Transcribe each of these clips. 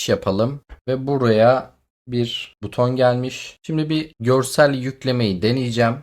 iş yapalım ve buraya bir buton gelmiş. Şimdi bir görsel yüklemeyi deneyeceğim.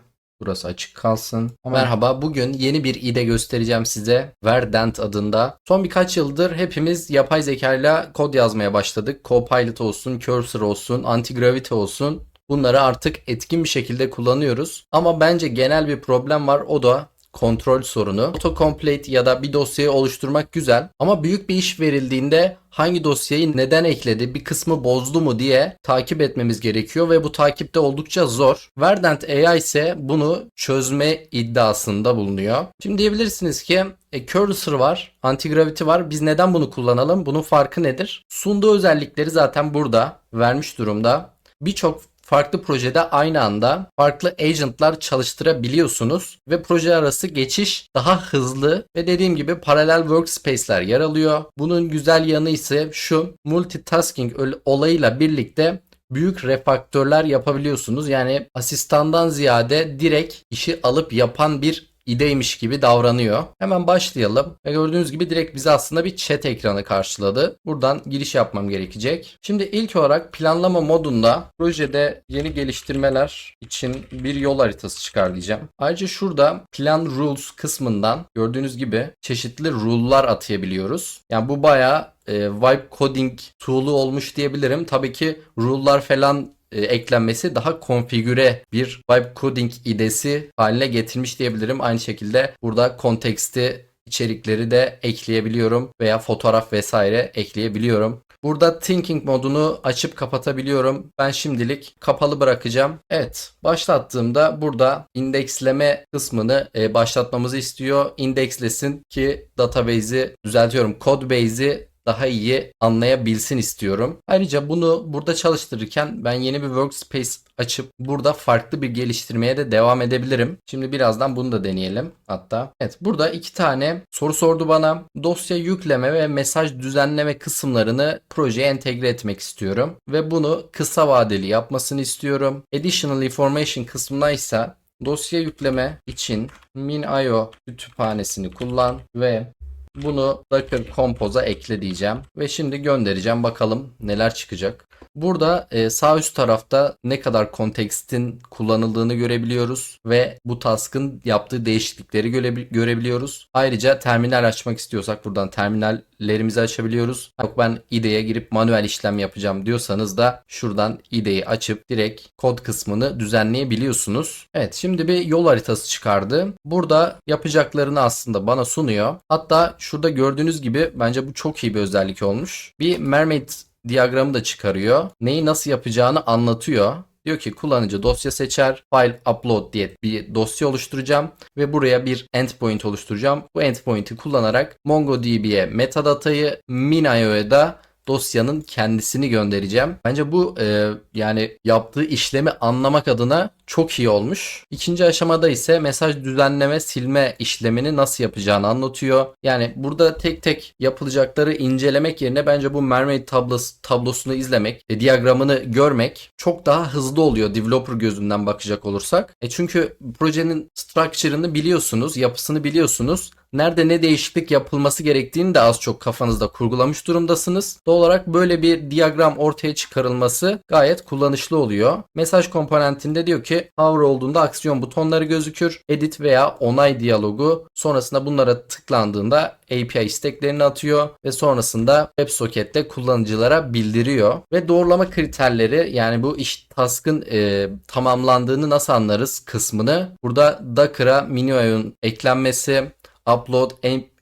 Burası açık kalsın. Merhaba, bugün yeni bir ide göstereceğim size. Verdant adında. Son birkaç yıldır hepimiz yapay zeka ile kod yazmaya başladık. Copilot olsun, Cursor olsun, Antigravity olsun. Bunları artık etkin bir şekilde kullanıyoruz. Ama bence genel bir problem var. O da kontrol sorunu. Autocomplete ya da bir dosyayı oluşturmak güzel ama büyük bir iş verildiğinde hangi dosyayı neden ekledi, bir kısmı bozdu mu diye takip etmemiz gerekiyor ve bu takipte oldukça zor. Verdant AI ise bunu çözme iddiasında bulunuyor. Şimdi diyebilirsiniz ki e, Cursor var, Antigravity var. Biz neden bunu kullanalım? Bunun farkı nedir? Sunduğu özellikleri zaten burada vermiş durumda. Birçok farklı projede aynı anda farklı agentlar çalıştırabiliyorsunuz ve proje arası geçiş daha hızlı ve dediğim gibi paralel workspace'ler yer alıyor. Bunun güzel yanı ise şu multitasking olayıyla birlikte büyük refaktörler yapabiliyorsunuz. Yani asistandan ziyade direkt işi alıp yapan bir ideymiş gibi davranıyor. Hemen başlayalım. Ve gördüğünüz gibi direkt bize aslında bir chat ekranı karşıladı. Buradan giriş yapmam gerekecek. Şimdi ilk olarak planlama modunda projede yeni geliştirmeler için bir yol haritası çıkarlayacağım. Ayrıca şurada plan rules kısmından gördüğünüz gibi çeşitli rule'lar atayabiliyoruz. Yani bu bayağı e, vibe coding tool'u olmuş diyebilirim. Tabii ki rule'lar falan e, eklenmesi daha konfigüre bir vibe coding idesi haline getirmiş diyebilirim. Aynı şekilde burada konteksti içerikleri de ekleyebiliyorum veya fotoğraf vesaire ekleyebiliyorum. Burada thinking modunu açıp kapatabiliyorum. Ben şimdilik kapalı bırakacağım. Evet başlattığımda burada indeksleme kısmını e, başlatmamızı istiyor. İndekslesin ki database'i düzeltiyorum. Codebase'i daha iyi anlayabilsin istiyorum. Ayrıca bunu burada çalıştırırken ben yeni bir workspace açıp burada farklı bir geliştirmeye de devam edebilirim. Şimdi birazdan bunu da deneyelim hatta. Evet burada iki tane soru sordu bana. Dosya yükleme ve mesaj düzenleme kısımlarını projeye entegre etmek istiyorum. Ve bunu kısa vadeli yapmasını istiyorum. Additional information kısmına ise dosya yükleme için min.io kütüphanesini kullan ve bunu Docker Compose'a ekle diyeceğim. Ve şimdi göndereceğim. Bakalım neler çıkacak. Burada e, sağ üst tarafta ne kadar kontekstin kullanıldığını görebiliyoruz ve bu task'ın yaptığı değişiklikleri göre, görebiliyoruz. Ayrıca terminal açmak istiyorsak buradan terminallerimizi açabiliyoruz. Yok ben IDE'ye girip manuel işlem yapacağım diyorsanız da şuradan IDE'yi açıp direkt kod kısmını düzenleyebiliyorsunuz. Evet şimdi bir yol haritası çıkardı. Burada yapacaklarını aslında bana sunuyor. Hatta şurada gördüğünüz gibi bence bu çok iyi bir özellik olmuş. Bir Mermaid diyagramı da çıkarıyor. Neyi nasıl yapacağını anlatıyor. Diyor ki kullanıcı dosya seçer, file upload diye bir dosya oluşturacağım ve buraya bir endpoint oluşturacağım. Bu endpoint'i kullanarak MongoDB'ye metadatayı, MinIO'ya da dosyanın kendisini göndereceğim. Bence bu e, yani yaptığı işlemi anlamak adına çok iyi olmuş. İkinci aşamada ise mesaj düzenleme silme işlemini nasıl yapacağını anlatıyor. Yani burada tek tek yapılacakları incelemek yerine bence bu Mermaid tablosu, tablosunu izlemek, e, diyagramını görmek çok daha hızlı oluyor developer gözünden bakacak olursak. E çünkü projenin structure'ını biliyorsunuz, yapısını biliyorsunuz nerede ne değişiklik yapılması gerektiğini de az çok kafanızda kurgulamış durumdasınız. Doğal olarak böyle bir diyagram ortaya çıkarılması gayet kullanışlı oluyor. Mesaj komponentinde diyor ki hover olduğunda aksiyon butonları gözükür. Edit veya onay diyalogu sonrasında bunlara tıklandığında API isteklerini atıyor ve sonrasında WebSocket'te kullanıcılara bildiriyor. Ve doğrulama kriterleri yani bu iş task'ın e, tamamlandığını nasıl anlarız kısmını burada Docker'a MiniUI'nin eklenmesi, upload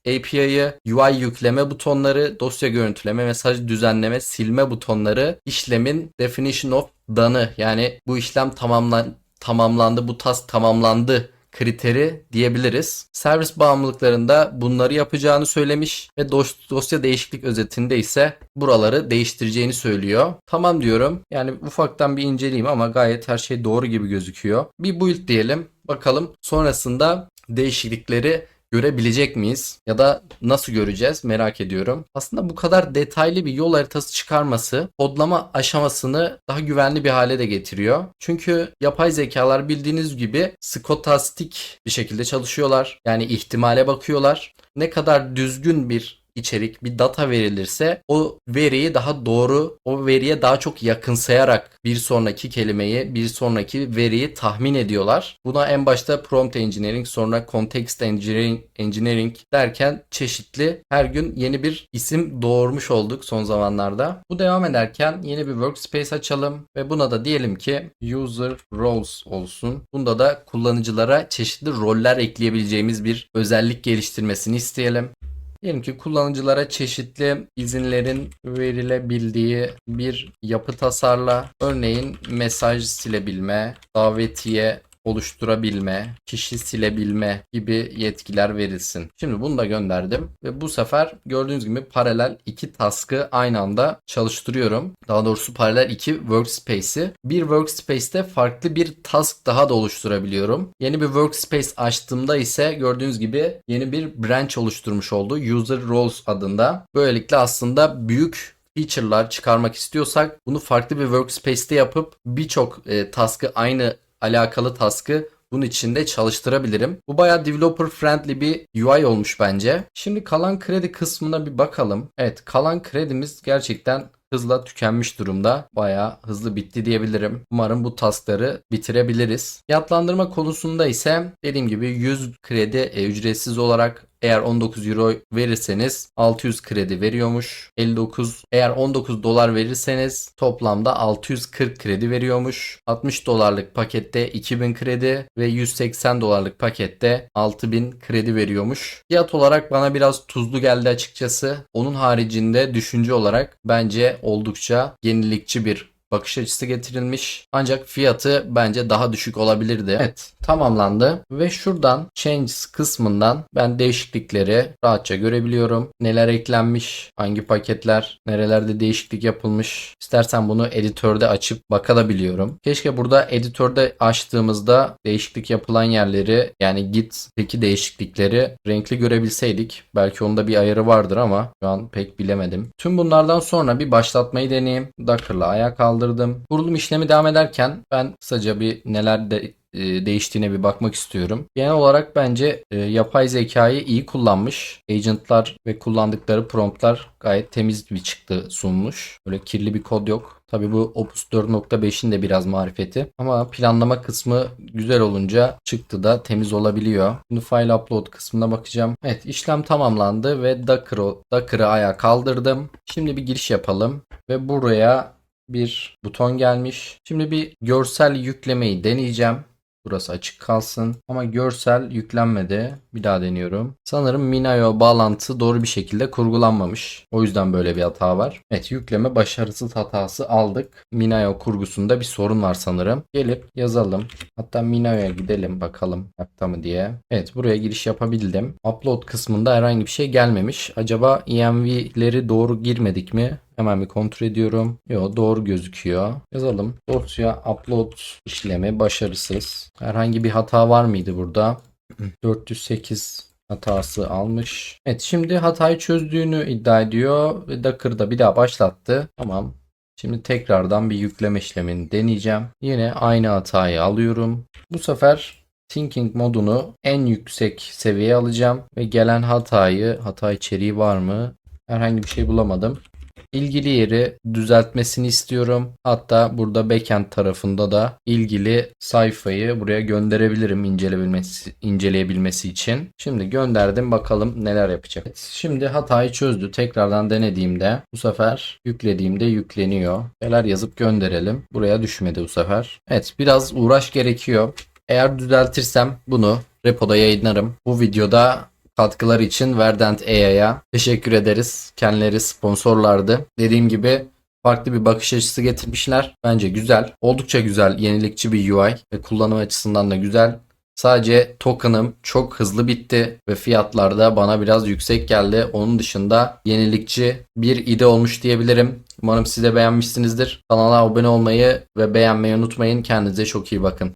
API'yi, UI yükleme butonları, dosya görüntüleme, mesaj düzenleme, silme butonları, işlemin definition of done'ı yani bu işlem tamamlan tamamlandı, bu task tamamlandı kriteri diyebiliriz. Servis bağımlılıklarında bunları yapacağını söylemiş ve dosya değişiklik özetinde ise buraları değiştireceğini söylüyor. Tamam diyorum. Yani ufaktan bir inceleyeyim ama gayet her şey doğru gibi gözüküyor. Bir build diyelim. Bakalım sonrasında değişiklikleri görebilecek miyiz? Ya da nasıl göreceğiz merak ediyorum. Aslında bu kadar detaylı bir yol haritası çıkarması kodlama aşamasını daha güvenli bir hale de getiriyor. Çünkü yapay zekalar bildiğiniz gibi skotastik bir şekilde çalışıyorlar. Yani ihtimale bakıyorlar. Ne kadar düzgün bir içerik, bir data verilirse o veriyi daha doğru, o veriye daha çok yakınsayarak bir sonraki kelimeyi, bir sonraki veriyi tahmin ediyorlar. Buna en başta prompt engineering, sonra context engineering, engineering derken çeşitli her gün yeni bir isim doğurmuş olduk son zamanlarda. Bu devam ederken yeni bir workspace açalım ve buna da diyelim ki user roles olsun. Bunda da kullanıcılara çeşitli roller ekleyebileceğimiz bir özellik geliştirmesini isteyelim. Diyelim ki kullanıcılara çeşitli izinlerin verilebildiği bir yapı tasarla. Örneğin mesaj silebilme, davetiye oluşturabilme, kişi silebilme gibi yetkiler verilsin. Şimdi bunu da gönderdim ve bu sefer gördüğünüz gibi paralel iki task'ı aynı anda çalıştırıyorum. Daha doğrusu paralel iki workspace'i. Bir workspace'te farklı bir task daha da oluşturabiliyorum. Yeni bir workspace açtığımda ise gördüğünüz gibi yeni bir branch oluşturmuş oldu. User Roles adında. Böylelikle aslında büyük feature'lar çıkarmak istiyorsak bunu farklı bir workspace'te yapıp birçok e, task'ı aynı alakalı task'ı bunun içinde çalıştırabilirim. Bu bayağı developer friendly bir UI olmuş bence. Şimdi kalan kredi kısmına bir bakalım. Evet kalan kredimiz gerçekten hızla tükenmiş durumda. Bayağı hızlı bitti diyebilirim. Umarım bu taskları bitirebiliriz. Fiyatlandırma konusunda ise dediğim gibi 100 kredi e, ücretsiz olarak eğer 19 euro verirseniz 600 kredi veriyormuş. 59 eğer 19 dolar verirseniz toplamda 640 kredi veriyormuş. 60 dolarlık pakette 2000 kredi ve 180 dolarlık pakette 6000 kredi veriyormuş. Fiyat olarak bana biraz tuzlu geldi açıkçası. Onun haricinde düşünce olarak bence oldukça yenilikçi bir bakış açısı getirilmiş. Ancak fiyatı bence daha düşük olabilirdi. Evet tamamlandı ve şuradan changes kısmından ben değişiklikleri rahatça görebiliyorum. Neler eklenmiş, hangi paketler, nerelerde değişiklik yapılmış. İstersen bunu editörde açıp bakabiliyorum. Keşke burada editörde açtığımızda değişiklik yapılan yerleri yani git'teki değişiklikleri renkli görebilseydik. Belki onda bir ayarı vardır ama şu an pek bilemedim. Tüm bunlardan sonra bir başlatmayı deneyeyim. Docker'la ayağa kaldırdım. Kurulum işlemi devam ederken ben kısaca bir neler de e, değiştiğine bir bakmak istiyorum. Genel olarak bence e, yapay zekayı iyi kullanmış. Agentlar ve kullandıkları promptlar gayet temiz bir çıktı sunmuş. Böyle kirli bir kod yok. Tabii bu Opus 4.5'in de biraz marifeti. Ama planlama kısmı güzel olunca çıktı da temiz olabiliyor. Şimdi file upload kısmına bakacağım. Evet işlem tamamlandı ve Docker'ı Docker'ı ayağa kaldırdım. Şimdi bir giriş yapalım ve buraya bir buton gelmiş. Şimdi bir görsel yüklemeyi deneyeceğim. Burası açık kalsın. Ama görsel yüklenmedi. Bir daha deniyorum. Sanırım Minayo bağlantı doğru bir şekilde kurgulanmamış. O yüzden böyle bir hata var. Evet yükleme başarısız hatası aldık. Minayo kurgusunda bir sorun var sanırım. Gelip yazalım. Hatta Minayo'ya gidelim bakalım yaptı mı diye. Evet buraya giriş yapabildim. Upload kısmında herhangi bir şey gelmemiş. Acaba env'leri doğru girmedik mi? Hemen bir kontrol ediyorum. Yo doğru gözüküyor. Yazalım. Dosya upload işlemi başarısız. Herhangi bir hata var mıydı burada? 408 hatası almış. Evet şimdi hatayı çözdüğünü iddia ediyor. Ve Docker'da bir daha başlattı. Tamam. Şimdi tekrardan bir yükleme işlemini deneyeceğim. Yine aynı hatayı alıyorum. Bu sefer Thinking modunu en yüksek seviyeye alacağım ve gelen hatayı, hata içeriği var mı? Herhangi bir şey bulamadım ilgili yeri düzeltmesini istiyorum. Hatta burada backend tarafında da ilgili sayfayı buraya gönderebilirim inceleyebilmesi, inceleyebilmesi için. Şimdi gönderdim bakalım neler yapacak. Şimdi hatayı çözdü. Tekrardan denediğimde bu sefer yüklediğimde yükleniyor. Neler yazıp gönderelim. Buraya düşmedi bu sefer. Evet biraz uğraş gerekiyor. Eğer düzeltirsem bunu repoda yayınlarım. Bu videoda katkıları için Verdant AI'ya teşekkür ederiz. Kendileri sponsorlardı. Dediğim gibi farklı bir bakış açısı getirmişler. Bence güzel. Oldukça güzel, yenilikçi bir UI ve kullanım açısından da güzel. Sadece token'ım çok hızlı bitti ve fiyatlar da bana biraz yüksek geldi. Onun dışında yenilikçi bir ide olmuş diyebilirim. Umarım siz de beğenmişsinizdir. Kanala abone olmayı ve beğenmeyi unutmayın. Kendinize çok iyi bakın.